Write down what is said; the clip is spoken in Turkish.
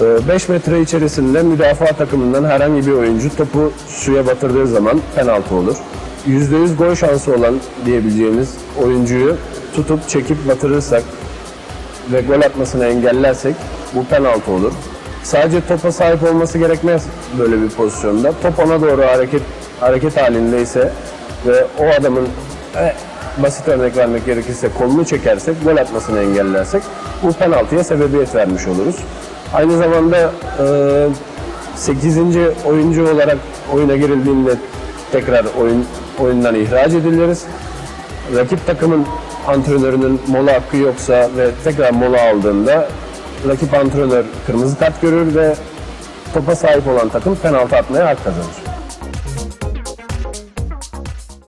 Ee, 5 metre içerisinde müdafaa takımından herhangi bir oyuncu topu suya batırdığı zaman penaltı olur. %100 gol şansı olan diyebileceğimiz oyuncuyu tutup çekip batırırsak ve gol atmasını engellersek bu penaltı olur. Sadece topa sahip olması gerekmez böyle bir pozisyonda. Top ona doğru hareket hareket halinde ve o adamın basit örnek vermek gerekirse kolunu çekersek, gol atmasını engellersek bu penaltıya sebebiyet vermiş oluruz. Aynı zamanda e, 8. oyuncu olarak oyuna girildiğinde tekrar oyun oyundan ihraç ediliriz rakip takımın antrenörünün mola hakkı yoksa ve tekrar mola aldığında rakip antrenör kırmızı kart görür ve topa sahip olan takım penaltı atmaya hak kazanır.